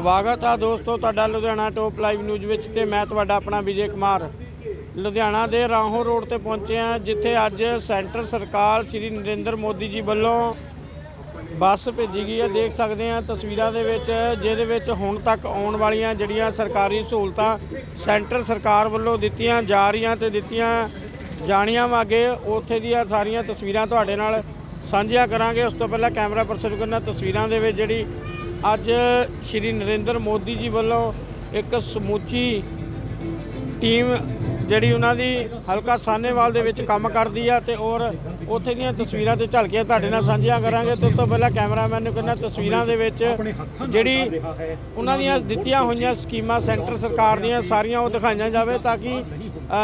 ਸਵਾਗਤ ਆ ਦੋਸਤੋ ਤੁਹਾਡਾ ਲੁਧਿਆਣਾ ਟੋਪ ਲਾਈਵ ਨਿਊਜ਼ ਵਿੱਚ ਤੇ ਮੈਂ ਤੁਹਾਡਾ ਆਪਣਾ ਵਿਜੇ ਕੁਮਾਰ। ਲੁਧਿਆਣਾ ਦੇ ਰਾਹੋਂ ਰੋਡ ਤੇ ਪਹੁੰਚੇ ਆ ਜਿੱਥੇ ਅੱਜ ਸੈਂਟਰ ਸਰਕਾਰ ਸ਼੍ਰੀ ਨਰਿੰਦਰ ਮੋਦੀ ਜੀ ਵੱਲੋਂ ਬੱਸ ਭੇਜੀ ਗਈ ਹੈ। ਦੇਖ ਸਕਦੇ ਆ ਤਸਵੀਰਾਂ ਦੇ ਵਿੱਚ, ਜਿਹਦੇ ਵਿੱਚ ਹੁਣ ਤੱਕ ਆਉਣ ਵਾਲੀਆਂ ਜਿਹੜੀਆਂ ਸਰਕਾਰੀ ਸਹੂਲਤਾਂ ਸੈਂਟਰ ਸਰਕਾਰ ਵੱਲੋਂ ਦਿੱਤੀਆਂ ਜਾ ਰਹੀਆਂ ਤੇ ਦਿੱਤੀਆਂ ਜਾਣੀਆਂ ਵਾਗੇ ਉੱਥੇ ਦੀਆਂ ਸਾਰੀਆਂ ਤਸਵੀਰਾਂ ਤੁਹਾਡੇ ਨਾਲ ਸਾਂਝੀਆਂ ਕਰਾਂਗੇ। ਉਸ ਤੋਂ ਪਹਿਲਾਂ ਕੈਮਰਾ ਪਰਸਨ ਕਰਨਾ ਤਸਵੀਰਾਂ ਦੇ ਵਿੱਚ ਜਿਹੜੀ ਅੱਜ ਸ਼੍ਰੀ ਨਰਿੰਦਰ ਮੋਦੀ ਜੀ ਵੱਲੋਂ ਇੱਕ ਸਮੁੱਚੀ ਟੀਮ ਜਿਹੜੀ ਉਹਨਾਂ ਦੀ ਹਲਕਾ ਸਾਨੇਵਾਲ ਦੇ ਵਿੱਚ ਕੰਮ ਕਰਦੀ ਆ ਤੇ ਔਰ ਉੱਥੇ ਦੀਆਂ ਤਸਵੀਰਾਂ ਤੇ ਝਲਕੀਆਂ ਤੁਹਾਡੇ ਨਾਲ ਸਾਂਝੀਆਂ ਕਰਾਂਗੇ। ਤੇ ਉਸ ਤੋਂ ਪਹਿਲਾਂ ਕੈਮਰਾਮੈਨ ਨੂੰ ਕਹਿੰਦਾ ਤਸਵੀਰਾਂ ਦੇ ਵਿੱਚ ਜਿਹੜੀ ਉਹਨਾਂ ਦੀਆਂ ਦਿੱਤੀਆਂ ਹੋਈਆਂ ਸਕੀਮਾਂ ਸੈਂਟਰ ਸਰਕਾਰ ਦੀਆਂ ਸਾਰੀਆਂ ਉਹ ਦਿਖਾਈਆਂ ਜਾਵੇ ਤਾਂ ਕਿ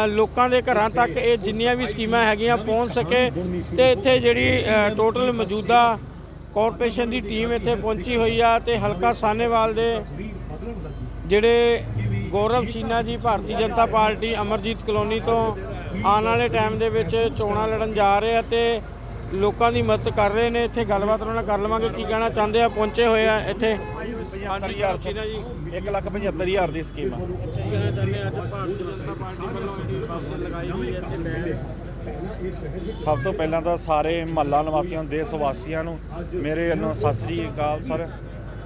ਲੋਕਾਂ ਦੇ ਘਰਾਂ ਤੱਕ ਇਹ ਜਿੰਨੀਆਂ ਵੀ ਸਕੀਮਾਂ ਹੈਗੀਆਂ ਪਹੁੰਚ ਸਕੇ ਤੇ ਇੱਥੇ ਜਿਹੜੀ ਟੋਟਲ ਮੌਜੂਦਾ ਕਾਰਪੋਰੇਸ਼ਨ ਦੀ ਟੀਮ ਇੱਥੇ ਪਹੁੰਚੀ ਹੋਈ ਆ ਤੇ ਹਲਕਾ ਸਾਹਨੇਵਾਲ ਦੇ ਜਿਹੜੇ ਗੌਰਵ ਸ਼ੀਨਾ ਜੀ ਭਾਰਤੀ ਜਨਤਾ ਪਾਰਟੀ ਅਮਰਜੀਤ ਕਲੋਨੀ ਤੋਂ ਆਉਣ ਵਾਲੇ ਟਾਈਮ ਦੇ ਵਿੱਚ ਚੋਣਾਂ ਲੜਨ ਜਾ ਰਹੇ ਆ ਤੇ ਲੋਕਾਂ ਦੀ ਮਦਦ ਕਰ ਰਹੇ ਨੇ ਇੱਥੇ ਗੱਲਬਾਤ ਉਹਨਾਂ ਨਾਲ ਕਰ ਲਵਾਂਗੇ ਕੀ ਕਹਿਣਾ ਚਾਹੁੰਦੇ ਆ ਪਹੁੰਚੇ ਹੋਏ ਆ ਇੱਥੇ ਹਾਂਜੀ ਸ਼ੀਨਾ ਜੀ 175000 ਦੀ ਸਕੀਮ ਆ ਕੀ ਕਹਿਣਾ ਚਾਹੁੰਦੇ ਆ ਅੱਜ ਭਾਰਤੀ ਜਨਤਾ ਪਾਰਟੀ ਵੱਲੋਂ ਜਿਹੜੀ ਬੱਸ ਲਗਾਈ ਹੋਈ ਹੈ ਇੱਥੇ ਲੈਣ ਸਭ ਤੋਂ ਪਹਿਲਾਂ ਤਾਂ ਸਾਰੇ ਮਹੱਲਾ ਨਿਵਾਸੀਆਂ ਨੂੰ ਦੇਸ਼ ਵਾਸੀਆਂ ਨੂੰ ਮੇਰੇ ਵੱਲੋਂ ਸਤਿ ਸ੍ਰੀ ਅਕਾਲ ਸਰ।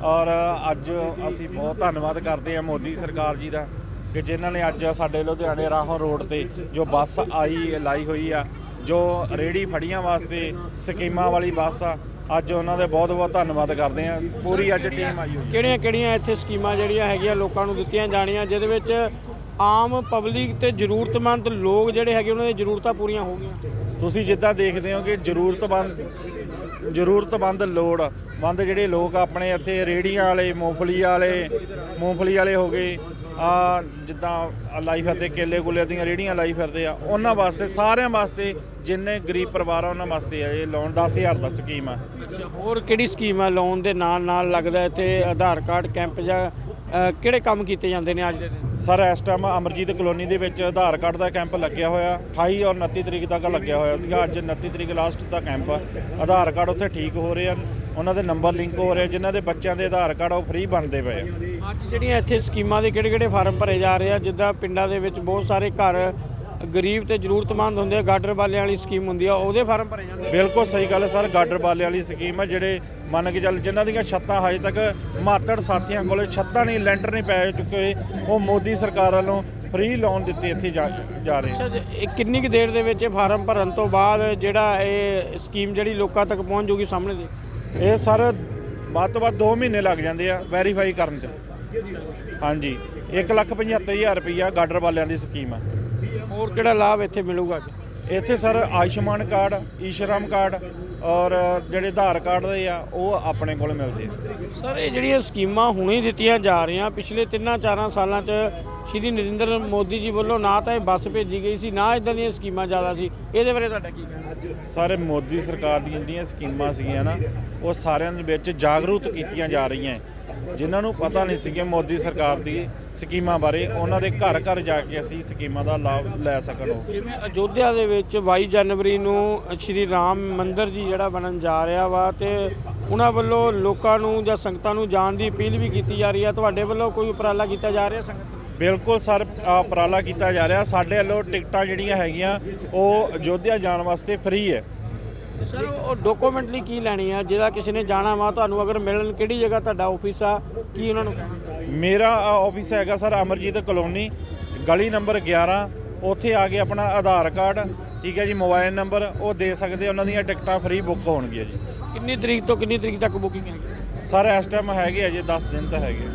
ਔਰ ਅੱਜ ਅਸੀਂ ਬਹੁਤ ਧੰਨਵਾਦ ਕਰਦੇ ਹਾਂ ਮੋਦੀ ਸਰਕਾਰ ਜੀ ਦਾ ਕਿ ਜਿਨ੍ਹਾਂ ਨੇ ਅੱਜ ਸਾਡੇ ਲੁਧਿਆਣੇ ਰਾਹੋਂ ਰੋਡ ਤੇ ਜੋ ਬੱਸ ਆਈ ਲਾਈ ਹੋਈ ਆ ਜੋ ਰੇੜੀ ਫੜੀਆਂ ਵਾਸਤੇ ਸਕੀਮਾਂ ਵਾਲੀ ਬੱਸ ਆ ਅੱਜ ਉਹਨਾਂ ਦੇ ਬਹੁਤ ਬਹੁਤ ਧੰਨਵਾਦ ਕਰਦੇ ਹਾਂ। ਪੂਰੀ ਅੱਜ ਟੀਮ ਆਈ ਹੋਈ ਕਿਹੜੀਆਂ ਕਿਹੜੀਆਂ ਇੱਥੇ ਸਕੀਮਾਂ ਜਿਹੜੀਆਂ ਹੈਗੀਆਂ ਲੋਕਾਂ ਨੂੰ ਦਿੱਤੀਆਂ ਜਾਣੀਆਂ ਜਿਹਦੇ ਵਿੱਚ ਆਮ ਪਬਲਿਕ ਤੇ ਜ਼ਰੂਰਤਮੰਦ ਲੋਕ ਜਿਹੜੇ ਹੈਗੇ ਉਹਨਾਂ ਦੀਆਂ ਜ਼ਰੂਰਤਾਂ ਪੂਰੀਆਂ ਹੋ ਗਈਆਂ। ਤੁਸੀਂ ਜਿੱਦਾਂ ਦੇਖਦੇ ਹੋ ਕਿ ਜ਼ਰੂਰਤਮੰਦ ਜ਼ਰੂਰਤਮੰਦ ਲੋੜ ਮੰਦ ਜਿਹੜੇ ਲੋਕ ਆਪਣੇ ਇੱਥੇ ਰੇੜੀਆਂ ਵਾਲੇ ਮੂੰਗਫਲੀ ਵਾਲੇ ਮੂੰਗਫਲੀ ਵਾਲੇ ਹੋ ਗਏ ਆ ਜਿੱਦਾਂ ਲਾਈ ਫਿਰਦੇ ਕੇਲੇ ਗੁਲੇ ਦੀਆਂ ਰੇੜੀਆਂ ਲਾਈ ਫਿਰਦੇ ਆ ਉਹਨਾਂ ਵਾਸਤੇ ਸਾਰਿਆਂ ਵਾਸਤੇ ਜਿੰਨੇ ਗਰੀਬ ਪਰਿਵਾਰ ਆ ਉਹਨਾਂ ਵਾਸਤੇ ਆ ਇਹ ਲੋਨ 10000 ਦਾ ਸਕੀਮ ਆ। ਹੋਰ ਕਿਹੜੀ ਸਕੀਮ ਆ? ਲੋਨ ਦੇ ਨਾਲ ਨਾਲ ਲੱਗਦਾ ਇੱਥੇ ਆਧਾਰ ਕਾਰਡ ਕੈਂਪ ਜਾਂ ਕਿਹੜੇ ਕੰਮ ਕੀਤੇ ਜਾਂਦੇ ਨੇ ਅੱਜ ਦੇ ਦਿਨ? ਸਰ ਇਸ ਟਾਈਮ ਅਮਰਜੀਤ ਕਲੋਨੀ ਦੇ ਵਿੱਚ ਆਧਾਰ ਕਾਰਡ ਦਾ ਕੈਂਪ ਲੱਗਿਆ ਹੋਇਆ। 28 ਔਰ 29 ਤਰੀਕ ਤੱਕ ਲੱਗਿਆ ਹੋਇਆ ਸੀਗਾ। ਅੱਜ 29 ਤਰੀਕ ਲਾਸਟ ਦਾ ਕੈਂਪ ਆਧਾਰ ਕਾਰਡ ਉੱਥੇ ਠੀਕ ਹੋ ਰਹੇ ਹਨ। ਉਹਨਾਂ ਦੇ ਨੰਬਰ ਲਿੰਕ ਹੋ ਰਹੇ ਜਿਨ੍ਹਾਂ ਦੇ ਬੱਚਿਆਂ ਦੇ ਆਧਾਰ ਕਾਰਡ ਉਹ ਫ੍ਰੀ ਬਣਦੇ ਪਏ ਅੱਜ ਜਿਹੜੀਆਂ ਇੱਥੇ ਸਕੀਮਾਂ ਦੇ ਕਿਹੜੇ ਕਿਹੜੇ ਫਾਰਮ ਭਰੇ ਜਾ ਰਹੇ ਆ? ਜਿੱਦਾਂ ਪਿੰਡਾਂ ਦੇ ਵਿੱਚ ਬਹੁਤ ਸਾਰੇ ਘਰ ਗਰੀਬ ਤੇ ਜ਼ਰੂਰਤਮੰਦ ਹੁੰਦੇ ਆ ਗਾਡਰ ਵਾਲਿਆਂ ਵਾਲੀ ਸਕੀਮ ਹੁੰਦੀ ਆ ਉਹਦੇ ਫਾਰਮ ਭਰੇ ਜਾਂਦੇ। ਬਿਲਕੁਲ ਸਹੀ ਗੱਲ ਹੈ ਸਰ ਗਾਡਰ ਬਾਲੇ ਵਾਲੀ ਸਕੀਮ ਹੈ ਜਿਹੜੇ ਮੰਨ ਕੇ ਚੱਲ ਜਿਨ੍ਹਾਂ ਦੀਆਂ ਛੱਤਾਂ ਹਜੇ ਤੱਕ ਮਾਤੜ ਸਾਥੀਆਂ ਕੋਲੇ ਛੱਤਾਂ ਨਹੀਂ ਲੈਂਟਰ ਨਹੀਂ ਪੈ ਚੁੱਕੇ ਉਹ ਮੋਦੀ ਸਰਕਾਰ ਵੱਲੋਂ ਫ੍ਰੀ ਲੋਨ ਦਿੱਤੇ ਇੱਥੇ ਜਾ ਜਾ ਰਹੇ ਅੱਛਾ ਜੀ, ਇਹ ਕਿੰਨੀ ਕੁ ਦੇਰ ਦੇ ਵਿੱਚ ਇਹ ਫਾਰਮ ਭਰਨ ਤੋਂ ਬਾਅਦ ਜਿਹੜਾ ਇਹ ਸਕੀਮ ਜਿਹੜੀ ਲੋਕਾਂ ਤੱਕ ਪਹੁੰਚ ਜੂਗੀ ਸਾਹਮਣੇ ਦੇ ਇਹ ਸਰ ਵੱਧ ਤੋਂ ਵੱਧ 2 ਮਹੀਨੇ ਲੱਗ ਜਾਂਦੇ ਆ ਵੈਰੀਫਾਈ ਕਰਨ 'ਚ ਹਾਂਜੀ 175000 ਰੁਪਈਆ ਗਾਡਰ ਵਾਲਿਆਂ ਦੀ ਸਕੀਮ ਆ। ਹੋਰ ਕਿਹੜਾ ਲਾਭ ਇੱਥੇ ਮਿਲੂਗਾ ਜੀ? ਇੱਥੇ sir Ayushman card eShram card ਔਰ ਜਿਹੜੇ ਆਧਾਰ ਕਾਰਡ ਦੇ ਆ ਉਹ ਆਪਣੇ ਕੋਲ ਮਿਲਦੇ ਆ। ਸਰ ਇਹ ਜਿਹੜੀਆਂ ਸਕੀਮਾਂ ਹੁਣੇ ਦਿੱਤੀਆਂ ਜਾ ਰਹੀਆਂ ਪਿਛਲੇ 3-4 ਸਾਲਾਂ 'ਚ ਸ਼੍ਰੀ ਨਰਿੰਦਰ ਮੋਦੀ ਜੀ ਵੱਲੋਂ ਨਾ ਤਾਂ ਇਹ ਬੱਸ ਭੇਜੀ ਗਈ ਸੀ ਨਾ ਇਦਾਂ ਦੀਆਂ ਸਕੀਮਾਂ ਜ਼ਿਆਦਾ ਸੀ। ਇਹਦੇ ਬਾਰੇ ਤੁਹਾਡਾ ਕੀ ਕਹਿਣਾ? ਸਾਰੇ ਮੋਦੀ ਸਰਕਾਰ ਦੀਆਂ ਜਿਹੜੀਆਂ ਸਕੀਮਾਂ ਸੀਗੀਆਂ ਨਾ ਉਹ ਸਾਰਿਆਂ ਦੇ ਵਿੱਚ ਜਾਗਰੂਕ ਕੀਤੀਆਂ ਜਾ ਰਹੀਆਂ। ਜਿਨ੍ਹਾਂ ਨੂੰ ਪਤਾ ਨਹੀਂ ਸੀ ਕਿ ਮੋਦੀ ਸਰਕਾਰ ਦੀ ਸਕੀਮਾਂ ਬਾਰੇ ਉਹਨਾਂ ਦੇ ਘਰ ਘਰ ਜਾ ਕੇ ਅਸੀਂ ਸਕੀਮਾਂ ਦਾ ਲਾਭ ਲੈ ਸਕਣ ਜਿਵੇਂ ਅਯੋਧਿਆ ਦੇ ਵਿੱਚ 22 ਜਨਵਰੀ ਨੂੰ ਸ਼੍ਰੀ ਰਾਮ ਮੰਦਿਰ ਜੀ ਜਿਹੜਾ ਬਣਨ ਜਾ ਰਿਹਾ ਵਾ ਤੇ ਉਹਨਾਂ ਵੱਲੋਂ ਲੋਕਾਂ ਨੂੰ ਜਾਂ ਸੰਗਤਾਂ ਨੂੰ ਜਾਣ ਦੀ ਅਪੀਲ ਵੀ ਕੀਤੀ ਜਾ ਰਹੀ ਹੈ ਤੁਹਾਡੇ ਵੱਲੋਂ ਕੋਈ ਉਪਰਾਲਾ ਕੀਤਾ ਜਾ ਰਿਹਾ ਸੰਗਤ? ਬਿਲਕੁਲ ਸਰ ਉਪਰਾਲਾ ਕੀਤਾ ਜਾ ਰਿਹਾ। ਸਾਡੇ ਵੱਲੋਂ ਟਿਕਟਾਂ ਜਿਹੜੀਆਂ ਹੈਗੀਆਂ ਉਹ ਅਯੋਧਿਆ ਜਾਣ ਵਾਸਤੇ ਫ੍ਰੀ ਹੈ। ਸਰ ਉਹ ਡਾਕੂਮੈਂਟ ਲਈ ਕੀ ਲੈਣੀ ਆ? ਜਿਹਦਾ ਕਿਸੇ ਨੇ ਜਾਣਾ ਵਾ ਤੁਹਾਨੂੰ ਅਗਰ ਮਿਲਣ ਕਿਹੜੀ ਜਗ੍ਹਾ ਤੁਹਾਡਾ ਆਫਿਸ ਆ? ਕੀ ਉਹਨਾਂ ਨੂੰ? ਮੇਰਾ ਆਫਿਸ ਹੈਗਾ ਸਰ ਅਮਰਜੀਤ ਕਲੋਨੀ ਗਲੀ ਨੰਬਰ 11 ਉੱਥੇ ਆ ਕੇ ਆਪਣਾ ਆਧਾਰ ਕਾਰਡ ਠੀਕ ਹੈ ਜੀ ਮੋਬਾਈਲ ਨੰਬਰ ਉਹ ਦੇ ਸਕਦੇ ਉਹਨਾਂ ਦੀਆਂ ਟਿਕਟਾਂ ਫ੍ਰੀ ਬੁੱਕ ਹੋਣਗੀਆਂ ਜੀ। ਕਿੰਨੀ ਤਰੀਕ ਤੋਂ ਕਿੰਨੀ ਤਰੀਕ ਤੱਕ ਬੁਕਿੰਗ ਹੈ ਸਰ ਇਸ ਟਾਈਮ ਹੈਗੇ ਅਜੇ 10 ਦਿਨ ਤਾਂ ਹੈਗੇ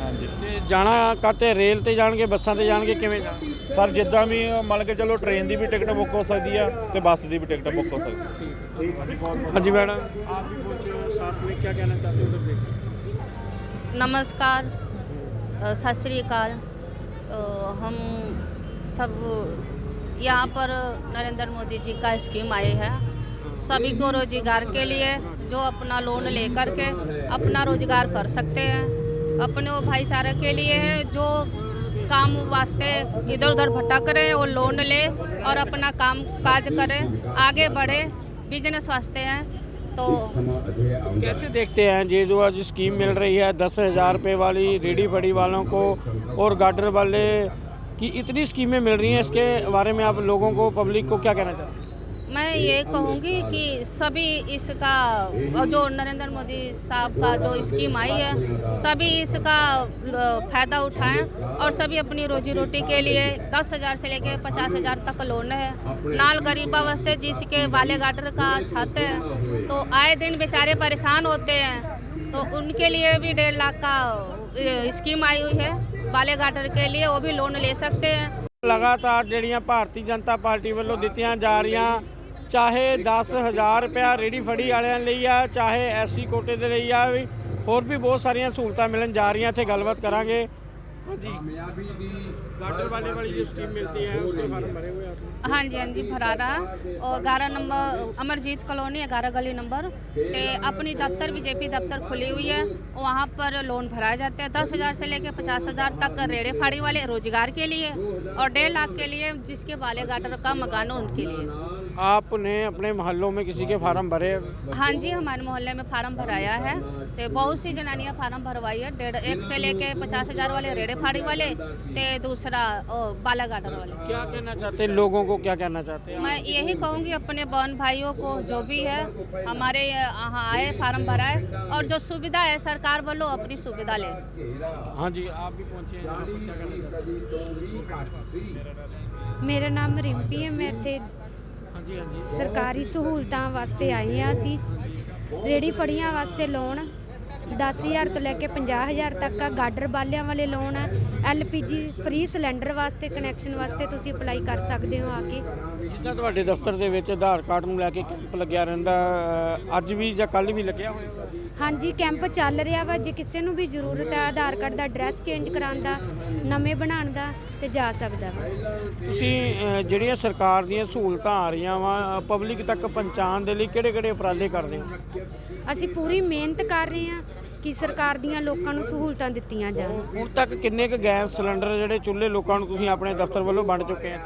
ਹਾਂਜੀ। ਤੇ ਜਾਣਾ ਕਾਤੇ ਰੇਲ ਤੇ ਜਾਣਗੇ ਬੱਸਾਂ ਤੇ ਜਾਣਗੇ ਕਿਵੇਂ ਜਾਣਗੇ? ਸਰ ਜਿੱਦਾਂ ਵੀ ਮੰਨ ਕੇ ਚੱਲੋ ਟ੍ਰੇਨ ਦੀ ਵੀ ਟਿਕਟ ਬੁੱਕ ਹੋ ਸਕਦੀ ਆ ਤੇ ਬੱਸ ਦੀ ਵੀ ਟਿਕਟ ਬੁੱਕ ਹੋ ਸਕਦੀ ਹੈ ਹਾਂਜੀ ਮੈਡਮ ਆਪ ਵੀ ਪਹੁੰਚੇ ਹੋ साथ में क्या कहना चाहते हो उधर नमस्कार अ, सत श्री अकाल अ, हम सब यहाँ पर नरेंद्र मोदी जी का स्कीम आए है सभी को रोजगार के लिए जो अपना लोन लेकर के अपना रोजगार कर सकते हैं अपने वो भाईचारे के लिए है जो काम वास्ते इधर उधर भटक रहे और लोन ले और अपना काम काज करे, आगे बढ़े बिज़नेस वास्ते हैं। तो कैसे देखते हैं ये जो आज स्कीम मिल रही है, दस हज़ार रुपये वाली रेडी बड़ी वालों को और गार्डर वाले की इतनी स्कीमें मिल रही हैं, इसके बारे में आप लोगों को पब्लिक को क्या कहना चाहते हैं मैं ये कहूँगी कि सभी इसका जो नरेंद्र मोदी साहब का जो स्कीम आई है सभी इसका फ़ायदा उठाएं और सभी अपनी रोजी रोटी के लिए दस हज़ार से लेके पचास हज़ार तक लोन है नाल गरीबा वास्ते जिसके बाले गाटर का छत है तो आए दिन बेचारे परेशान होते हैं तो उनके लिए भी डेढ़ लाख का ये, स्कीम आई हुई है बाले गाटर के लिए वो भी लोन ले सकते हैं ਲਗਾਤਾਰ ਜਿਹੜੀਆਂ ਭਾਰਤੀ ਜਨਤਾ ਪਾਰਟੀ ਵੱਲੋਂ ਦਿੱਤੀਆਂ ਜਾ ਰਹੀਆਂ ਚਾਹੇ 10000 ਰੁਪਇਆ ਰੇੜੀ ਫੜੀ ਵਾਲਿਆਂ ਲਈ ਆ ਚਾਹੇ ਐਸਸੀ ਕੋਟੇ ਦੇ ਲਈ ਆ ਵੀ ਹੋਰ ਵੀ ਬਹੁਤ ਸਾਰੀਆਂ ਸਹੂਲਤਾਂ ਮਿਲਣ ਜਾ ਰਹੀਆਂ ਇੱਥੇ ਗੱਲਬਾਤ ਕਰਾਂਗੇ ਹਾਂਜੀ गार्डर वाले वाली जो स्कीम मिलती है उसके फार्म भरे हुए आपने हाँ जी हाँ जी भरा रहा और ग्यारह नंबर अमरजीत कॉलोनी ग्यारह गली नंबर ते अपनी दफ्तर बीजेपी दफ्तर खुली हुई है वहाँ पर लोन भराए जाते हैं दस हज़ार से लेकर पचास हज़ार तक रेड़े फाड़ी वाले रोजगार के लिए और डेढ़ लाख के लिए जिसके वाले गाटर का मकान हो उनके लिए आपने अपने मोहल्लों में किसी के फार्म भरे? हाँ जी हमारे मोहल्ले में फार्म भराया है। तो बहुत सी जनानियाँ फार्म भरवाई है। डेढ़ एक से लेके पचास हज़ार वाले रेड़े फाड़ी वाले ते दूसरा बाला गार्डन वाले। क्या कहना चाहते हैं लोगों को? क्या कहना चाहते हैं? मैं यही कहूँगी अपने बहन भाइयों को जो भी है हमारे यहाँ आए फार्म भराए और जो सुविधा है सरकार बोलो अपनी सुविधा ले। हाँ जी आप भी पहुँचे मेरा नाम रिम्पी है मैं थे ਸਰਕਾਰੀ ਸਹੂਲਤਾਂ ਵਾਸਤੇ ਆਏ ਹਾਂ ਅਸੀਂ ਰੇੜੀ ਫੜੀਆਂ ਵਾਸਤੇ ਲੋਨ 10000 ਤੋਂ ਲੈ ਕੇ 50000 ਤੱਕ ਆ। ਗਾਡਰ ਬਾਲਿਆਂ ਵਾਲੇ ਲੋਨ ਆ। ਐਲਪੀਜੀ ਫ੍ਰੀ ਸਿਲੰਡਰ ਵਾਸਤੇ ਕਨੈਕਸ਼ਨ ਵਾਸਤੇ ਤੁਸੀਂ ਅਪਲਾਈ ਕਰ ਸਕਦੇ ਹੋ ਆ ਕੇ। ਜਿੱਦਾਂ ਤੁਹਾਡੇ ਦਫ਼ਤਰ ਦੇ ਵਿੱਚ ਆਧਾਰ ਕਾਰਡ ਨੂੰ ਲੈ ਕੇ ਕੈਂਪ ਲੱਗਿਆ ਰਹਿੰਦਾ ਅੱਜ ਵੀ ਜਾਂ ਕੱਲ ਵੀ ਲੱਗਿਆ ਹੋਇਆ? ਹਾਂਜੀ ਕੈਂਪ ਚੱਲ ਰਿਹਾ ਵਾ। ਜੇ ਕਿਸੇ ਨੂੰ ਵੀ ਜ਼ਰੂਰਤ ਹੈ ਆਧਾਰ ਕਾਰਡ ਦਾ ਐਡਰੈਸ ਚੇਂਜ ਕਰਾਉਣ ਦਾ ਨਵੇਂ ਬਣਾਉਣ ਦਾ ਤੇ ਜਾ ਸਕਦਾ ਵਾ। ਤੁਸੀਂ ਜਿਹੜੀਆਂ ਸਰਕਾਰ ਦੀਆਂ ਸਹੂਲਤਾਂ ਆ ਰਹੀਆਂ ਵਾ ਪਬਲਿਕ ਤੱਕ ਪਹੁੰਚਾਉਣ ਦੇ ਲਈ ਕਿਹੜੇ ਕਿਹੜੇ ਉਪਰਾਲੇ ਕਰਦੇ ਹੋ? ਅਸੀਂ ਪੂਰੀ ਮਿਹਨਤ ਕਰ ਰਹੇ ਹਾਂ। ਕਿ ਸਰਕਾਰ ਦੀਆਂ ਲੋਕਾਂ ਨੂੰ ਸਹੂਲਤਾਂ ਦਿੱਤੀਆਂ ਜਾਣ। ਹੁਣ ਤੱਕ ਕਿੰਨੇ ਕੁ ਗੈਸ ਸਿਲੰਡਰ ਜਿਹੜੇ ਚੁੱਲ੍ਹੇ ਲੋਕਾਂ ਨੂੰ ਤੁਸੀਂ ਆਪਣੇ ਦਫ਼ਤਰ ਵੱਲੋਂ ਵੰਡ ਚੁੱਕੇ ਆ?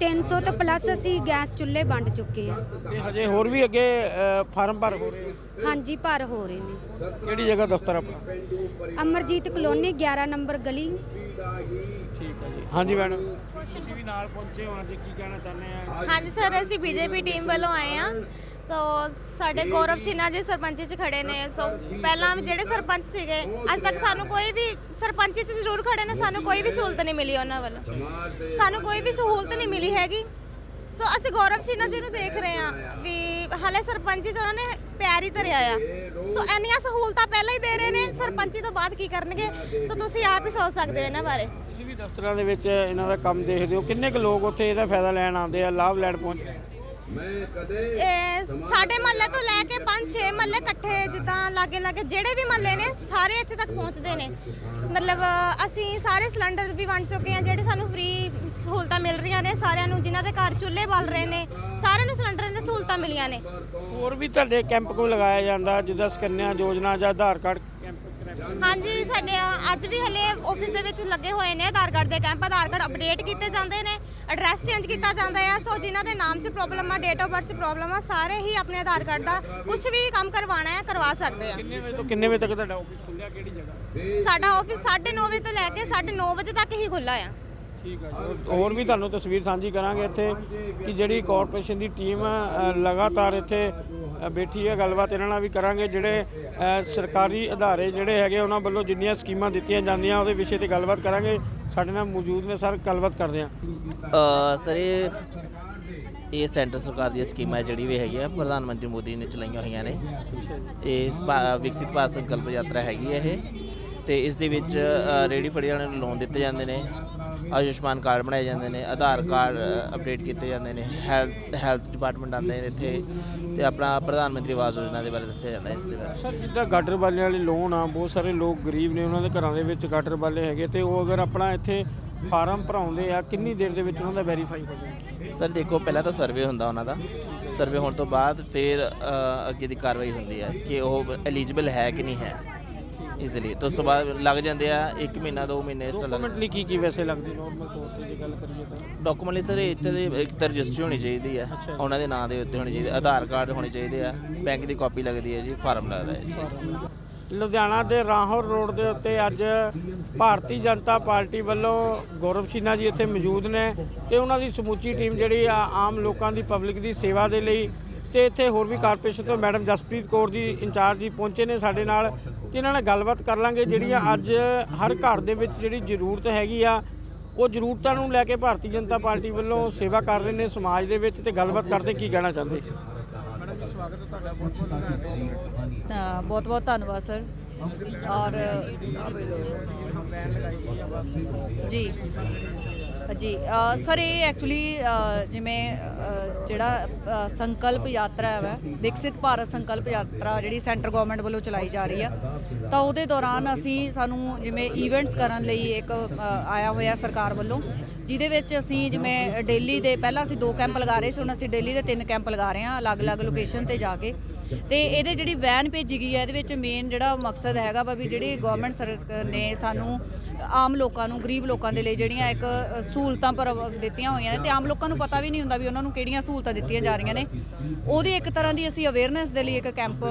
300 ਤੋਂ ਪਲੱਸ ਅਸੀਂ ਗੈਸ ਚੁੱਲ੍ਹੇ ਵੰਡ ਚੁੱਕੇ ਹਾਂ ਤੇ ਹਜੇ ਹੋਰ ਵੀ ਅੱਗੇ ਅ, ਫਾਰਮ ਭਰ ਹੋ ਰਹੇ ਆ। ਹਾਂਜੀ ਭਰ ਹੋ ਰਹੇ ਨੇ। ਕਿਹੜੀ ਜਗ੍ਹਾ ਦਫ਼ਤਰ ਆਪਣਾ? ਅਮਰਜੀਤ ਕਲੋਨੀ 11 ਨੰਬਰ ਗਲੀ। ਠੀਕ ਹੈ ਜੀ। ਹਾਂਜੀ ਮੈਡਮ। ਤੁਸੀਂ ਵੀ ਨਾਲ ਪਹੁੰਚੇ ਹੋ ਅੱਜ ਕੀ ਕਹਿਣਾ ਚਾਹੁੰਦੇ ਆ? ਹਾਂਜੀ ਸਰ ਅਸੀਂ ਬੀਜੇਪੀ ਟੀਮ ਵੱਲੋਂ ਆਏ ਆ। ਸੋ ਸਾਡੇ ਗੌਰਵ ਛੀਨਾ ਜੀ ਸਰਪੰਚੀ 'ਚ ਖੜੇ ਨੇ। ਸੋ ਪਹਿਲਾਂ ਜਿਹੜੇ ਸਰਪੰਚ ਸੀਗੇ, ਅੱਜ ਤੱਕ ਸਾਨੂੰ ਕੋਈ ਵੀ ਸਰਪੰਚੀ 'ਚ ਜ਼ਰੂਰ ਖੜੇ ਨੇ। ਸਾਨੂੰ ਕੋਈ ਵੀ ਸਹੂਲਤ ਨਹੀਂ ਮਿਲੀ ਉਹਨਾਂ ਵੱਲੋਂ। ਸਾਨੂੰ ਕੋਈ ਵੀ ਸਹੂਲਤ ਨਹੀਂ ਮਿਲੀ ਹੈਗੀ। ਸੋ ਅਸੀਂ ਗੌਰਵ ਛੀਨਾ ਜੀ ਨੂੰ ਦੇਖ ਰਹੇ ਆ ਵੀ ਹਾਲੇ ਸਰਪੰਚੀ 'ਚ ਉਹਨਾਂ ਨੇ ਪਿਆਰ ਹੀ ਧਰਿਆ ਆ। ਸੋ ਇੰਨੀਆਂ ਸਹੂਲਤਾਂ ਪਹਿਲਾਂ ਹੀ ਦੇ ਰਹੇ ਨੇ। ਸਰਪੰਚੀ ਤੋਂ ਬਾਅਦ ਕੀ ਕਰਨਗੇ? ਸੋ ਤੁਸੀਂ ਆਪ ਹੀ ਸੋਚ ਸਕਦੇ ਹੋ ਇਹਨਾਂ ਬਾਰੇ। ਤੁਸੀਂ ਵੀ ਦਫ਼ਤਰਾਂ ਦੇ ਵਿੱਚ ਇਹਨਾਂ ਦਾ ਕੰਮ ਦੇਖਦੇ ਹੋ। ਕਿੰਨੇ ਕੁ ਲੋਕ ਉੱਥੇ ਇਹਦਾ ਫਾਇਦਾ ਲੈਣ ਆਉਂਦੇ ਆ, ਲਾਭ ਲੈਣ ਪਹੁੰਚਦੇ ਇਹ ਸਾਡੇ ਮਹੱਲੇ ਤੋਂ ਲੈ ਕੇ 5-6 ਮਹੱਲੇ ਇਕੱਠੇ ਜਿੱਦਾਂ ਲਾਗੇ ਲਾਗੇ ਜਿਹੜੇ ਵੀ ਮਹੱਲੇ ਨੇ, ਸਾਰੇ ਇੱਥੇ ਤੱਕ ਪਹੁੰਚਦੇ ਨੇ। ਮਤਲਬ, ਅਸੀਂ ਸਾਰੇ ਸਿਲੰਡਰ ਵੀ ਵੰਡ ਚੁੱਕੇ ਹਾਂ, ਜਿਹੜੇ ਸਾਨੂੰ ਫ੍ਰੀ ਸਹੂਲਤਾਂ ਮਿਲ ਰਹੀਆਂ ਨੇ, ਸਾਰਿਆਂ ਨੂੰ, ਜਿਨ੍ਹਾਂ ਦੇ ਘਰ ਚੁੱਲ੍ਹੇ ਬਲ ਰਹੇ ਨੇ, ਸਾਰਿਆਂ ਨੂੰ ਸਿਲੰਡਰਾਂ ਦੀਆਂ ਸਹੂਲਤਾਂ ਮਿਲੀਆਂ ਨੇ। ਹੋਰ ਵੀ ਤੁਹਾਡੇ ਕੈਂਪ ਕੋਈ ਲਗਾਇਆ ਜਾਂਦਾ, ਜਿੱਦਾਂ ਸਕੰਨਿਆ ਯੋਜਨਾ ਜਾਂ ਆਧਾਰ ਕਾਰਡ ਹਾਂਜੀ ਸਾਡੇ ਅੱਜ ਵੀ ਹਲੇ ਆਫਿਸ ਦੇ ਵਿੱਚ ਲੱਗੇ ਹੋਏ ਨੇ ਆਧਾਰ ਕਾਰਡ ਦੇ ਕੈਂਪ। ਆਧਾਰ ਕਾਰਡ ਅਪਡੇਟ ਕੀਤੇ ਜਾਂਦੇ ਨੇ ਐਡਰੈਸ ਚੇਂਜ ਕੀਤਾ ਜਾਂਦਾ ਹੈ ਸੋ ਜਿਨ੍ਹਾਂ ਦੇ ਨਾਮ 'ਚ ਪ੍ਰੋਬਲਮ ਆ ਡੇਟ ਆਫ ਬਰਥ 'ਚ ਪ੍ਰੋਬਲਮ ਆ ਸਾਰੇ ਹੀ ਆਪਣੇ ਆਧਾਰ ਕਾਰਡ ਦਾ ਕੁਝ ਵੀ ਕੰਮ ਕਰਵਾਉਣਾ ਹੈ ਕਰਵਾ ਸਕਦੇ ਆ। ਕਿੰਨੇ ਵਜੇ ਤੋਂ ਕਿੰਨੇ ਵਜੇ ਤੱਕ ਤੁਹਾਡਾ ਆਫਿਸ ਖੁੱਲਿਆ ਕਿਹੜੀ ਜਗ੍ਹਾ? ਸਾਡਾ ਆਫਿਸ 9:30 ਵਜੇ ਤੋਂ ਲੈ ਕੇ 9:30 ਵਜੇ ਤੱਕ ਹੀ ਖੁੱਲਾ ਆ। ਹੋਰ- ਹੋਰ ਵੀ ਤੁਹਾਨੂੰ ਤਸਵੀਰ ਸਾਂਝੀ ਕਰਾਂਗੇ ਇੱਥੇ ਕਿ ਜਿਹੜੀ ਕਾਰਪੋਰੇਸ਼ਨ ਦੀ ਟੀਮ ਲਗਾਤਾਰ ਇੱਥੇ ਬੈਠੀ ਹੈ। ਗੱਲਬਾਤ ਇਹਨਾਂ ਨਾਲ ਵੀ ਕਰਾਂਗੇ। ਜਿਹੜੇ ਸਰਕਾਰੀ ਅਦਾਰੇ ਜਿਹੜੇ ਹੈਗੇ ਉਹਨਾਂ ਵੱਲੋਂ ਜਿੰਨੀਆਂ ਸਕੀਮਾਂ ਦਿੱਤੀਆਂ ਜਾਂਦੀਆਂ ਉਹਦੇ ਵਿਸ਼ੇ ਤੇ ਗੱਲਬਾਤ ਕਰਾਂਗੇ। ਸਾਡੇ ਨਾਲ ਮੌਜੂਦ ਨੇ ਸਰ ਗੱਲਬਾਤ ਕਰਦੇ ਹਾਂ। ਅ, ਸਰ ਇਹ ਇਹ ਸੈਂਟਰ ਸਰਕਾਰ ਦੀਆਂ ਸਕੀਮਾਂ ਜਿਹੜੀ ਵੀ ਹੈਗੀਆਂ ਪ੍ਰਧਾਨ ਮੰਤਰੀ ਮੋਦੀ ਨੇ ਚਲਾਈਆਂ ਹੋਈਆਂ ਨੇ। ਇਹ ਭਾ- ਵਿਕਸਿਤ ਭਾਰਤ ਸੰਕਲਪ ਯਾਤਰਾ ਹੈਗੀ ਹੈ ਇਹ। ਤੇ ਇਸ ਦੇ ਵਿੱਚ ਅ, ਰੇਹੜੀ ਫੜੀ ਵਾਲਿਆਂ ਨੂੰ ਲੋਨ ਦਿੱਤੇ ਜਾਂਦੇ ਨੇ। ਆਯੁਸ਼ਮਾਨ ਕਾਰਡ ਬਣਾਏ ਜਾਂਦੇ ਨੇ ਆਧਾਰ ਕਾਰਡ ਅਪਡੇਟ ਕੀਤੇ ਜਾਂਦੇ ਨੇ ਹੈਲਥ ਹੈਲਥ ਡਿਪਾਰਟਮੈਂਟ ਆਉਂਦੇ ਨੇ ਇੱਥੇ ਤੇ ਆਪਣਾ ਪ੍ਰਧਾਨ ਮੰਤਰੀ ਆਵਾਸ ਯੋਜਨਾ ਦੇ ਬਾਰੇ ਦੱਸਿਆ ਜਾਂਦਾ ਇਸ ਦੇ ਬਾਰੇ। ਸਰ ਜਿੱਦਾਂ ਗਾਟਰ ਵਾਲਿਆਂ ਵਾਲੇ ਲੋਨ ਆ ਬਹੁਤ ਸਾਰੇ ਲੋਕ ਗਰੀਬ ਨੇ ਉਹਨਾਂ ਦੇ ਘਰਾਂ ਦੇ ਵਿੱਚ ਗਾਟਰ ਵਾਲੇ ਹੈਗੇ ਤੇ ਉਹ ਅਗਰ ਆਪਣਾ ਇੱਥੇ ਫਾਰਮ ਭਰਾਉਂਦੇ ਆ ਕਿੰਨੀ ਦੇਰ ਦੇ ਵਿੱਚ ਉਹਨਾਂ ਦਾ ਵੈਰੀਫਾਈ ਹੋ ਜਾਂਦਾ ਸਰ ਦੇਖੋ ਪਹਿਲਾਂ ਤਾਂ ਸਰਵੇ ਹੁੰਦਾ ਉਹਨਾਂ ਦਾ। ਸਰਵੇ ਹੋਣ ਤੋਂ ਬਾਅਦ ਫਿਰ ਅ, ਅੱਗੇ ਦੀ ਕਾਰਵਾਈ ਹੁੰਦੀ ਹੈ ਕਿ ਉਹ ਐਲੀਜੀਬਲ ਹੈ ਕਿ ਨਹੀਂ ਹੈ। ਲਈ ਤੇ ਉਸ ਤੋਂ ਬਾਅਦ ਲੱਗ ਜਾਂਦੇ ਆ 1 ਮਹੀਨਾ 2 ਮਹੀਨੇ ਇਸ ਤਰ੍ਹਾਂ ਡਾਕੂਮੈਂਟ ਲਈ ਕੀ ਕੀ ਵੈਸੇ ਲੱਗਦੀ ਨਾਰਮਲ ਤੌਰ ਤੇ ਜੇ ਗੱਲ ਕਰੀਏ ਤਾਂ? ਡਾਕੂਮੈਂਟ ਲਈ ਸਰ ਇੱਥੇ ਦੇ ਇੱਕ ਤਾਂ ਰਜਿਸਟਰੀ ਹੋਣੀ ਚਾਹੀਦੀ ਹੈ ਉਹਨਾਂ ਦੇ ਨਾਂ ਦੇ ਉੱਤੇ ਹੋਣੀ ਚਾਹੀਦੀ ਆਧਾਰ ਕਾਰਡ ਹੋਣੇ ਚਾਹੀਦੇ ਆ। ਬੈਂਕ ਦੀ ਕਾਪੀ ਲੱਗਦੀ ਹੈ ਜੀ ਫਾਰਮ ਲੱਗਦਾ ਹੈ ਜੀ। ਲੁਧਿਆਣਾ ਦੇ ਰਾਹੋਂ ਰੋਡ ਦੇ ਉੱਤੇ ਅੱਜ ਭਾਰਤੀ ਜਨਤਾ ਪਾਰਟੀ ਵੱਲੋਂ ਗੌਰਵ ਸ਼ੀਨਾ ਜੀ ਇੱਥੇ ਮੌਜੂਦ ਨੇ ਤੇ ਉਹਨਾਂ ਦੀ ਸਮੁੱਚੀ ਟੀਮ ਜਿਹੜੀ ਆ ਆਮ ਲੋਕਾਂ ਦੀ ਪਬਲਿਕ ਦੀ ਸੇਵਾ ਦੇ ਲਈ ਤੇ ਇੱਥੇ ਹੋਰ ਵੀ ਕਾਰਪੋਰੇਸ਼ਨ ਤੋਂ ਮੈਡਮ ਜਸਪ੍ਰੀਤ ਕੌਰ ਜੀ ਇੰਚਾਰਜ ਜੀ ਪਹੁੰਚੇ ਨੇ ਸਾਡੇ ਨਾਲ ਤੇ ਇਹਨਾਂ ਨਾਲ ਗੱਲਬਾਤ ਕਰ ਲਾਂਗੇ ਜਿਹੜੀਆਂ ਅੱਜ ਹਰ ਘਰ ਦੇ ਵਿੱਚ ਜਿਹੜੀ ਜ਼ਰੂਰਤ ਹੈਗੀ ਆ, ਉਹ ਜ਼ਰੂਰਤਾਂ ਨੂੰ ਲੈ ਕੇ ਭਾਰਤੀ ਜਨਤਾ ਪਾਰਟੀ ਵੱਲੋਂ ਸੇਵਾ ਕਰ ਰਹੇ ਨੇ ਸਮਾਜ ਦੇ ਵਿੱਚ ਤੇ ਗੱਲਬਾਤ ਕਰਦੇ ਕੀ ਕਹਿਣਾ ਚਾਹੁੰਦੇ? ਬਹੁਤ ਬਹੁਤ ਧੰਨਵਾਦ, ਸਰ। ਔਰ ਜੀ। ਜੀ ਸਰ, ਇਹ ਐਕਚੁਅਲੀ ਜਿਵੇਂ ਜਿਹੜਾ ਸੰਕਲਪ ਯਾਤਰਾ ਹੈ ਵਿਕਸਿਤ ਭਾਰਤ ਸੰਕਲਪ ਯਾਤਰਾ ਜਿਹੜੀ ਸੈਂਟਰ ਗਵਰਨਮੈਂਟ ਵੱਲੋਂ ਚਲਾਈ ਜਾ ਰਹੀ ਆ, ਤਾਂ ਉਹਦੇ ਦੌਰਾਨ ਅਸੀਂ ਸਾਨੂੰ ਜਿਵੇਂ ਇਵੈਂਟਸ ਕਰਨ ਲਈ ਇੱਕ ਆਇਆ ਹੋਇਆ ਸਰਕਾਰ ਵੱਲੋਂ, ਜਿਹਦੇ ਵਿੱਚ ਅਸੀਂ ਜਿਵੇਂ ਡੇਲੀ ਦੇ, ਪਹਿਲਾਂ ਅਸੀਂ ਦੋ ਕੈਂਪ ਲਗਾ ਰਹੇ ਸੀ, ਹੁਣ ਅਸੀਂ ਡੇਲੀ ਦੇ ਤਿੰਨ ਕੈਂਪ ਲਗਾ ਰਹੇ ਹਾਂ, ਅਲੱਗ-ਅਲੱਗ ਲੋਕੇਸ਼ਨ ਤੇ ਜਾ ਕੇ। ਤੇ ਇਹਦੇ ਜਿਹੜੀ ਵੈਨ ਭੇਜੀ ਗਈ ਹੈ, ਇਹਦੇ ਵਿੱਚ ਮੇਨ ਜਿਹੜਾ ਮਕਸਦ ਹੈਗਾ ਵਾ ਵੀ ਜਿਹੜੀ ਗਵਰਨਮੈਂਟ ਸਰ ਨੇ ਸਾਨੂੰ ਆਮ ਲੋਕਾਂ ਨੂੰ, ਗਰੀਬ ਲੋਕਾਂ ਦੇ ਲਈ ਜਿਹੜੀਆਂ ਇੱਕ ਸਹੂਲਤਾਂ ਪਰ ਦਿੱਤੀਆਂ ਹੋਈਆਂ ਨੇ ਤੇ ਆਮ ਲੋਕਾਂ ਨੂੰ ਪਤਾ ਵੀ ਨਹੀਂ ਹੁੰਦਾ ਵੀ ਉਹਨਾਂ ਨੂੰ ਕਿਹੜੀਆਂ ਸਹੂਲਤਾਂ ਦਿੱਤੀਆਂ ਜਾ ਰਹੀਆਂ ਨੇ। ਉਹਦੀ ਇੱਕ ਤਰ੍ਹਾਂ ਦੀ ਅਸੀਂ ਅਵੇਅਰਨੈਸ ਦੇ ਲਈ ਇੱਕ ਕੈਂਪ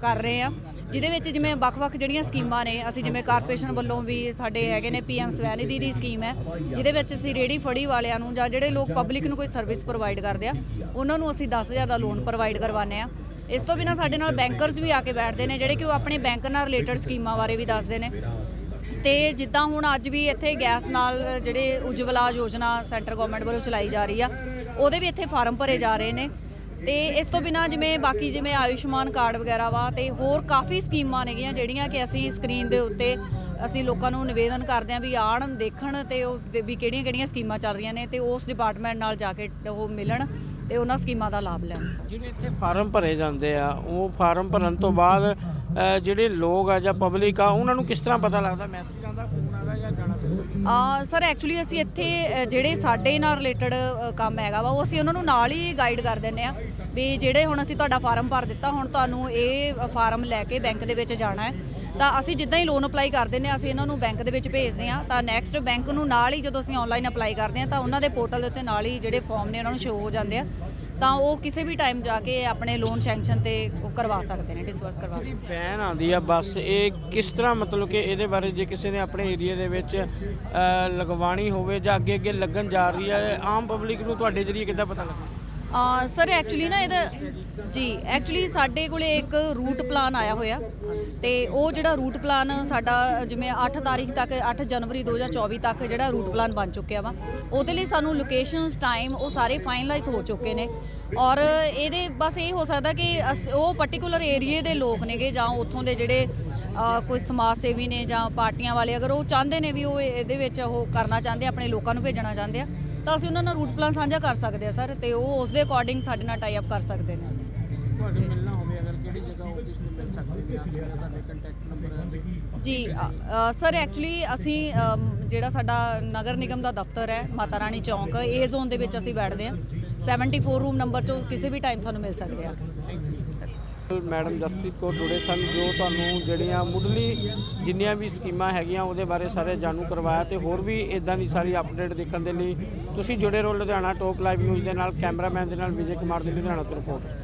ਕਰ ਰਹੇ ਹਾਂ, ਜਿਹਦੇ ਵਿੱਚ ਜਿਵੇਂ ਵੱਖ-ਵੱਖ ਜਿਹੜੀਆਂ ਸਕੀਮਾਂ ਨੇ, ਅਸੀਂ ਜਿਵੇਂ ਕਾਰਪੋਰੇਸ਼ਨ ਵੱਲੋਂ ਵੀ ਸਾਡੇ ਹੈਗੇ ਨੇ ਪੀਐਮ ਸਵੈਨਿਧੀ ਦੀ ਸਕੀਮ ਹੈ, ਜਿਹਦੇ ਵਿੱਚ ਅਸੀਂ ਰੇੜੀ ਫੜੀ ਵਾਲਿਆਂ ਨੂੰ ਜਾਂ ਜਿਹੜੇ ਲੋਕ ਪਬਲਿਕ ਨੂੰ ਕੋਈ ਸਰਵਿਸ ਪ੍ਰੋਵਾਈਡ ਕਰਦੇ ਆ, ਉਹਨਾਂ ਨੂੰ ਅਸੀਂ 10000 ਦਾ ਲੋਨ ਪ੍ਰੋਵਾਈਡ ਕਰਵਾਉਂਦੇ ਆ ਇਸ ਤੋਂ ਬਿਨਾਂ ਸਾਡੇ ਨਾਲ ਬੈਂਕਰਸ ਵੀ ਆ ਕੇ ਬੈਠਦੇ ਨੇ, ਜਿਹੜੇ ਕਿ ਉਹ ਆਪਣੇ ਬੈਂਕ ਨਾਲ ਰਿਲੇਟਡ ਸਕੀਮਾਂ ਬਾਰੇ ਵੀ ਦੱਸਦੇ ਨੇ। ਤੇ ਜਿੱਦਾਂ ਹੁਣ ਅੱਜ ਵੀ ਇੱਥੇ ਗੈਸ ਨਾਲ ਜਿਹੜੇ ਉਜਵਲਾ ਯੋਜਨਾ ਸੈਂਟਰ ਗਵਰਨਮੈਂਟ ਵੱਲੋਂ ਚਲਾਈ ਜਾ ਰਹੀ ਆ, ਉਹਦੇ ਵੀ ਇੱਥੇ ਫਾਰਮ ਭਰੇ ਜਾ ਰਹੇ ਨੇ। ਤੇ ਇਸ ਤੋਂ ਬਿਨਾ ਜਿਵੇਂ ਬਾਕੀ ਜਿਵੇਂ ਆਯੁਸ਼ਮਾਨ ਕਾਰਡ ਵਗੈਰਾ ਵਾ ਤੇ ਹੋਰ ਕਾਫੀ ਸਕੀਮਾਂ ਨੇਗੀਆਂ, ਜਿਹੜੀਆਂ ਕਿ ਅਸੀਂ ਸਕਰੀਨ ਦੇ ਉੱਤੇ ਅਸੀਂ ਲੋਕਾਂ ਨੂੰ ਨਿਵੇਦਨ ਕਰਦੇ ਆਂ ਵੀ ਆਣ ਦੇਖਣ ਤੇ ਉਹ ਤੇ ਵੀ ਕਿਹੜੀਆਂ ਕਿਹੜੀਆਂ ਸਕੀਮਾਂ ਚੱਲ ਰਹੀਆਂ ਨੇ ਤੇ ਉਸ ਡਿਪਾਰਟਮੈਂਟ ਨਾਲ ਜਾ ਕੇ ਉਹ ਮਿਲਣ। ਤੇ ਉਹਨਾਂ ਸਕੀਮਾਂ ਦਾ ਲਾਭ ਲੈਣ ਸਰ। ਜਿਹੜੇ ਇੱਥੇ ਫਾਰਮ ਭਰੇ ਜਾਂਦੇ ਆ, ਉਹ ਫਾਰਮ ਭਰਨ ਤੋਂ ਬਾਅਦ ਜਿਹੜੇ ਲੋਕ ਆ ਜਾਂ ਪਬਲਿਕ ਆ ਉਹਨਾਂ ਨੂੰ ਕਿਸ ਤਰ੍ਹਾਂ ਪਤਾ ਲੱਗਦਾ? ਮੈਸੇਜ ਆਉਂਦਾ ਫੋਨ ਆਉਂਦਾ ਜਾਂ ਜਾਣਾ ਆ ਸਰ ਐਕਚੁਅਲੀ ਅਸੀਂ ਇੱਥੇ ਅ, ਜਿਹੜੇ ਸਾਡੇ ਨਾਲ ਰਿਲੇਟਡ ਕੰਮ ਹੈਗਾ ਵਾ ਉਹ ਅਸੀਂ ਉਹਨਾਂ ਨੂੰ ਨਾਲ ਹੀ ਗਾਈਡ ਕਰ ਦਿੰਦੇ ਆ ਵੀ ਜਿਹੜੇ ਹੁਣ ਅਸੀਂ ਤੁਹਾਡਾ ਫਾਰਮ ਭਰ ਦਿੱਤਾ ਹੁਣ ਤੁਹਾਨੂੰ ਇਹ ਫਾਰਮ ਲੈ ਕੇ ਬੈਂਕ ਦੇ ਵਿੱਚ ਜਾਣਾ ਹੈ। ਤਾਂ ਅਸੀਂ ਜਿੱਦਾਂ ਹੀ ਲੋਨ ਅਪਲਾਈ ਕਰ ਦਿੰਦੇ ਆ ਅਸੀਂ ਇਹਨਾਂ ਨੂੰ ਬੈਂਕ ਦੇ ਵਿੱਚ ਭੇਜਦੇ ਆ। ਤਾਂ ਨੈਕਸਟ ਬੈਂਕ ਨੂੰ ਨਾਲ ਹੀ ਜਦੋਂ ਅਸੀਂ ਆਨਲਾਈਨ ਅਪਲਾਈ ਕਰਦੇ ਆ ਤਾਂ ਉਹਨਾਂ ਦੇ ਪੋਰਟਲ ਦੇ ਉੱਤੇ ਨਾਲ ਹੀ ਜਿਹੜੇ ਫਾਰਮ ਨੇ ਉਹਨਾਂ ਨੂੰ ਸ਼ੋ ਹੋ ਜਾਂਦੇ ਆ। ਤਾਂ ਉਹ ਕਿਸੇ ਵੀ ਟਾਈਮ ਜਾ ਕੇ ਆਪਣੇ ਲੋਨ ਸੈਂਕਸ਼ਨ ਤੇ ਉਹ ਕਰਵਾ ਸਕਦੇ ਨੇ ਡਿਸਬਰਸ ਕਰਵਾ ਸਕਦੇ ਨੇ। ਵੈਨ ਆਉਂਦੀ ਆ ਬੱਸ ਇਹ ਕਿਸ ਤਰ੍ਹਾਂ ਮਤਲਬ ਕਿ ਇਹਦੇ ਬਾਰੇ ਜੇ ਕਿਸੇ ਨੇ ਆਪਣੇ ਏਰੀਆ ਦੇ ਵਿੱਚ ਲਗਵਾਣੀ ਹੋਵੇ ਜਾਂ ਅੱਗੇ ਅੱਗੇ ਲੱਗਣ ਜਾ ਰਹੀ ਹੈ ਆਮ ਪਬਲਿਕ ਨੂੰ ਤੁਹਾਡੇ ਜਰੀਏ ਕਿੱਦਾਂ ਪਤਾ ਲੱਗੇ? ਆ ਸਰ ਐਕਚੁਅਲੀ ਨਾ ਇਹਦਾ ਜੀ ਐਕਚੁਅਲੀ ਸਾਡੇ ਕੋਲੇ ਇੱਕ ਰੂਟ ਪਲਾਨ ਆਇਆ ਹੋਇਆ। ਤੇ ਉਹ ਜਿਹੜਾ ਰੂਟ ਪਲਾਨ ਸਾਡਾ ਜਿਵੇਂ 8 ਤਾਰੀਖ ਤੱਕ 8 ਜਨਵਰੀ 2024 ਤੱਕ ਜਿਹੜਾ ਰੂਟ ਪਲਾਨ ਬਣ ਚੁੱਕਿਆ ਵਾ ਉਹਦੇ ਲਈ ਸਾਨੂੰ ਲੋਕੇਸ਼ਨਸ ਟਾਈਮ ਉਹ ਸਾਰੇ ਫਾਈਨਲਾਈਜ਼ ਹੋ ਚੁੱਕੇ ਨੇ। ਔਰ ਇਹਦੇ ਬਸ ਇਹ ਹੋ ਸਕਦਾ ਕਿ ਅਸ- ਉਹ ਪਾਰਟਿਕੂਲਰ ਏਰੀਏ ਦੇ ਲੋਕ ਨੇਗੇ ਜਾਂ ਉੱਥੋਂ ਦੇ ਜਿਹੜੇ ਕੋਈ ਸਮਾਜ ਸੇਵੀ ਨੇ ਜਾਂ ਪਾਰਟੀਆਂ ਵਾਲੇ ਅਗਰ ਉਹ ਚਾਹੁੰਦੇ ਨੇ ਵੀ ਉਹ ਇਹਦੇ ਵਿੱਚ ਉਹ ਕਰਨਾ ਚਾਹੁੰਦੇ ਆ, ਆਪਣੇ ਲੋਕਾਂ ਨੂੰ ਭੇਜਣਾ ਚਾਹੁੰਦੇ ਆ ਤਾਂ ਅਸੀਂ ਉਹਨਾਂ ਨਾਲ ਰੂਟ ਪਲਾਨ ਸਾਂਝਾ ਕਰ ਸਕਦੇ ਆ ਸਰ ਤੇ ਉਹ ਉਸ ਦੇ ਅਕੋਰਡਿੰਗ ਸਾਡੇ ਨਾਲ ਟਾਈ ਅਪ ਕਰ ਸਕਦੇ ਨੇ। ਤੁਹਾਡੇ ਮਿਲਣਾ ਹੋਵੇ ਅਗਰ ਕਿਹੜੀ ਜਗ੍ਹਾ ਆਫਿਸ ਨੂੰ ਮਿਲ ਸਕਦੇ ਆ ਤੁਹਾਡੇ ਕੰਟੈਕਟ ਨੰਬਰ ਜੀ ਸਰ ਐਕਚੁਅਲੀ ਅਸੀਂ ਜਿਹੜਾ ਸਾਡਾ ਨਗਰ ਨਿਗਮ ਦਾ ਦਫ਼ਤਰ ਹੈ ਮਾਤਾ ਰਾਣੀ ਚੌਂਕ ਏ ਜ਼ੋਨ ਦੇ ਵਿੱਚ ਅਸੀਂ ਬੈਠਦੇ ਹਾਂ। 74 ਰੂਮ ਨੰਬਰ ਚੋਂ ਕਿਸੇ ਵੀ ਟਾਈਮ ਸਾਨੂੰ ਮਿਲ ਸਕਦੇ ਆ। ਮੈਡਮ ਜਸਪ੍ਰੀਤ ਕੌਰ ਜੁੜੇ ਸਨ, ਜੋ ਤੁਹਾਨੂੰ ਜਿਹੜੀਆਂ ਮੁੱਢਲੀ ਜਿੰਨੀਆਂ ਵੀ ਸਕੀਮਾਂ ਹੈਗੀਆਂ ਉਹਦੇ ਬਾਰੇ ਸਾਰੇ ਜਾਣੂ ਕਰਵਾਇਆ ਤੇ ਹੋਰ ਵੀ ਇਦਾਂ ਦੀ ਸਾਰੀ ਅਪਡੇਟ ਦੇਖਣ ਦੇ ਲਈ ਤੁਸੀਂ ਜੁੜੇ ਰਹੋ ਲੁਧਿਆਣਾ ਟੋਪ ਲਾਈਵ ਨਿਊਜ਼ ਦੇ ਨਾਲ, ਕੈਮਰਾਮੈਨ ਦੇ ਨਾਲ ਵਿਜੇ ਕੁਮਾਰ ਦੀ ਲੁਧਿਆਣਾ ਤੋਂ ਰਿਪੋਰਟ।